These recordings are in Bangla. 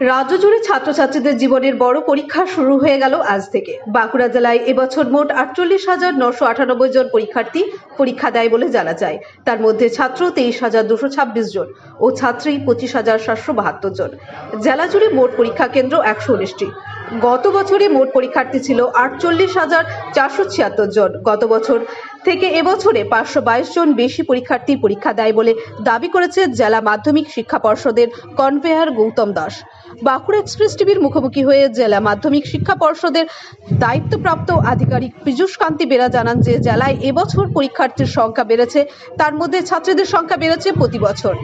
রাজ্য জুড়ে ছাত্রছাত্রীদের জীবনের বড় পরীক্ষা শুরু হয়ে গেল আজ থেকে। বাঁকুড়া জেলায় এবছর মোট আটচল্লিশ হাজার নশো আটানব্বই জন পরীক্ষার্থী পরীক্ষা দেয় বলে জানা যায়। তার মধ্যে ছাত্র তেইশ হাজার দুশো ছাব্বিশ জন ও ছাত্রী পঁচিশ হাজার সাতশো বাহাত্তর জন। জেলা জুড়ে মোট পরীক্ষা কেন্দ্র একশো উনিশটি। গত বছরে মোট পরীক্ষার্থী ছিল আটচল্লিশ হাজার চারশো ছিয়াত্তর জন। গত বছর থেকে এবছরে পাঁচশো বাইশ জন বেশি পরীক্ষার্থী পরীক্ষা দেয় বলে দাবি করেছে জেলা মাধ্যমিক শিক্ষা পর্ষদের কনভেয়ার গৌতম দাস। বাঁকুড়া এক্সপ্রেস টিভির মুখোমুখি হয়ে জেলা মাধ্যমিক শিক্ষা পর্ষদের দায়িত্বপ্রাপ্ত আধিকারিক পীযূষ কান্তি বেরা জানান যে জেলায় এবছর পরীক্ষার্থীর সংখ্যা বেড়েছে, তার মধ্যে ছাত্রীদের সংখ্যা বেড়েছে প্রতি বছর।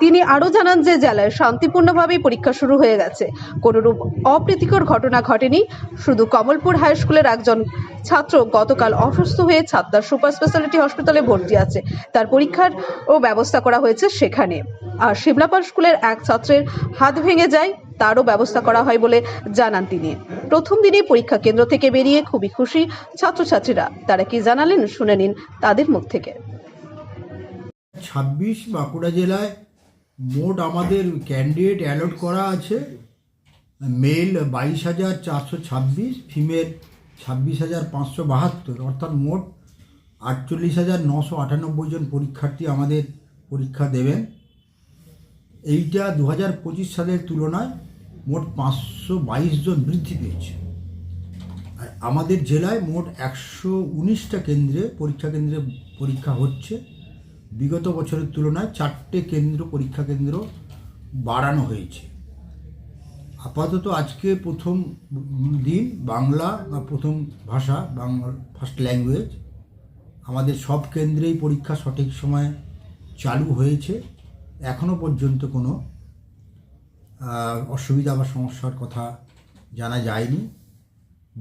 তিনি আরও জানান যে জেলায় শান্তিপূর্ণভাবেই পরীক্ষা শুরু হয়ে গেছে। কোনোরূপ অপ্রীতিকর ঘটনা ঘটেনি। শুধু কমলপুর হাই স্কুলের একজন ছাত্র গতকাল অসুস্থ হয়ে ছাত্রার সুপার স্পেশালিটি হসপিটালে ভর্তি আছে। তার পরীক্ষার ও ব্যবস্থা করা হয়েছে সেখানে। আর শিমলাপাল স্কুলের এক ছাত্রের হাত ভেঙে যায়। তারও ব্যবস্থা করা হয় বলে জানান তিনি। প্রথম দিনে পরীক্ষা কেন্দ্র থেকে বেরিয়ে খুবই খুশি ছাত্রছাত্রীরা। তারা কি জানালেন, শুনে নিন তাদের মুখ থেকে। ছাব্বিশ বাঁকুড়া জেলায় মোট আমাদের ক্যান্ডিডেট অ্যালট করা আছে। মেল বাইশ হাজার চারশো ছাব্বিশ, ফিমেল ছাব্বিশ হাজার পাঁচশো বাহাত্তর। অর্থাৎ মোট আটচল্লিশ হাজার নশো আটানব্বই জন পরীক্ষার্থী আমাদের পরীক্ষা দেবেন। এইটা দু হাজার পঁচিশ সালের তুলনায় মোট পাঁচশো বাইশ জন বৃদ্ধি পেয়েছে। আর আমাদের জেলায় মোট একশো উনিশটা কেন্দ্রে পরীক্ষা কেন্দ্রে পরীক্ষা হচ্ছে। বিগত বছরের তুলনায় চারটে কেন্দ্র পরীক্ষা কেন্দ্র বাড়ানো হয়েছে। আপাতত আজকে প্রথম দিন বাংলা বা প্রথম ভাষা, বাংলা ফার্স্ট ল্যাঙ্গুয়েজ আমাদের সব কেন্দ্রেই পরীক্ষা সঠিক সময়ে চালু হয়েছে। এখনও পর্যন্ত কোনো অসুবিধা বা সমস্যার কথা জানা যায়নি।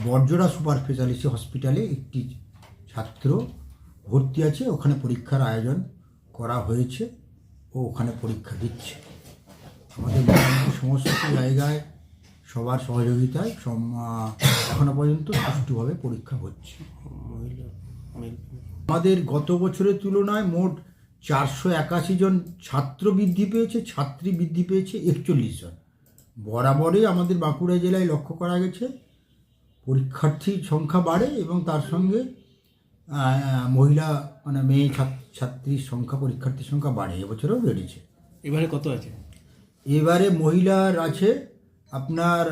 বর্জরা সুপার স্পেশালিটি হসপিটালে একটি ছাত্র ভর্তি আছে ওখানে পরীক্ষার আয়োজন করা হয়েছে ও ওখানে পরীক্ষা দিচ্ছে। আমাদের সমস্ত জায়গায় সবার সহযোগিতায় এখনও পর্যন্ত সুষ্ঠুভাবে পরীক্ষা হচ্ছে। আমাদের গত বছরের তুলনায় মোট চারশো একাশি জন ছাত্র বৃদ্ধি পেয়েছে ছাত্রী বৃদ্ধি পেয়েছে একচল্লিশ জন। বরাবরই আমাদের বাঁকুড়া জেলায় লক্ষ্য করা গেছে পরীক্ষার্থীর সংখ্যা বাড়ে এবং তার সঙ্গে মহিলা মানে মেয়ে ছাত্রীর সংখ্যা পরীক্ষার্থীর সংখ্যা বাড়ে এবছরেও বেড়েছে। এবারে কত আছে? এবারে মহিলার আছে আপনার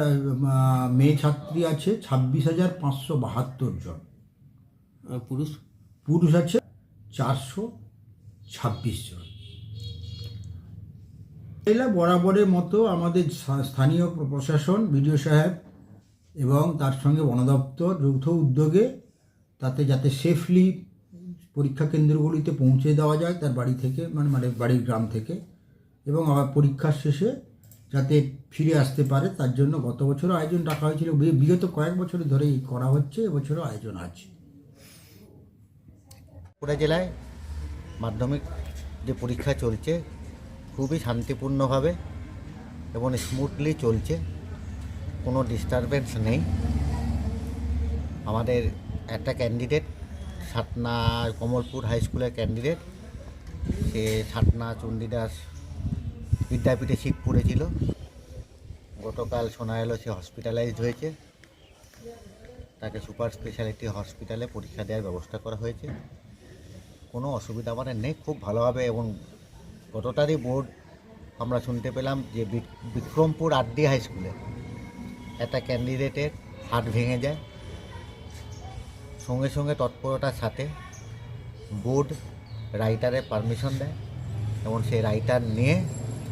মেয়ে ছাত্রী আছে ছাব্বিশ হাজার পাঁচশো বাহাত্তর জন। পুরুষ? পুরুষ আছে চারশো ছাব্বিশ জন। এলা বরাবরের মতো আমাদের স্থানীয় প্রশাসন, বিডিও সাহেব এবং তার সঙ্গে বন দপ্তর, যৌথ উদ্যোগে তাতে যাতে সেফলি পরীক্ষা কেন্দ্রগুলিতে পৌঁছে দেওয়া যায় তার বাড়ি থেকে মানে মানে বাড়ির গ্রাম থেকে এবং আবার পরীক্ষার শেষে যাতে ফিরে আসতে পারে তার জন্য গত বছরও আয়োজন রাখা হয়েছিল। বিগত কয়েক বছর ধরেই করা হচ্ছে, এবছরও আয়োজন আছে। বাঁকুড়া জেলায় মাধ্যমিক যে পরীক্ষা চলছে, খুবই শান্তিপূর্ণভাবে এবং স্মুথলি চলছে। কোনো ডিস্টারবেন্স নেই। আমাদের একটা ক্যান্ডিডেট সাতনা কমলপুর হাই স্কুলের ক্যান্ডিডেট সে সাতনা চণ্ডীদাস বিদ্যাপীঠে সিট পড়েছিল। গতকাল শোনা এলো সে হসপিটালাইজড হয়েছে। তাকে সুপার স্পেশালিটি হসপিটালে পরীক্ষা দেওয়ার ব্যবস্থা করা হয়েছে। কোনো অসুবিধা মানে নেই, খুব ভালোভাবে এবং গতটারই বোর্ড আমরা শুনতে পেলাম যে বিক- বিক্রমপুর আরডি হাই স্কুলে একটা ক্যান্ডিডেটের হাত ভেঙে যায়। সঙ্গে সঙ্গে তৎপরতার সাথে বোর্ড রাইটারে পারমিশন দেয় এবং সেই রাইটার নিয়ে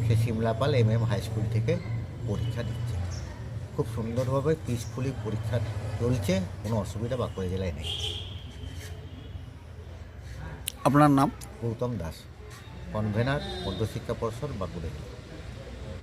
সে Simlapal M M high school থেকে পরীক্ষা দিচ্ছে। খুব সুন্দরভাবে পিসফুলি পরীক্ষা চলছে, কোনো অসুবিধা বাঁকুড়া জেলায় নেই। আপনার নাম? গৌতম দাস কনভেনার মধ্যশিক্ষা পর্ষদ বাঁকুড়া।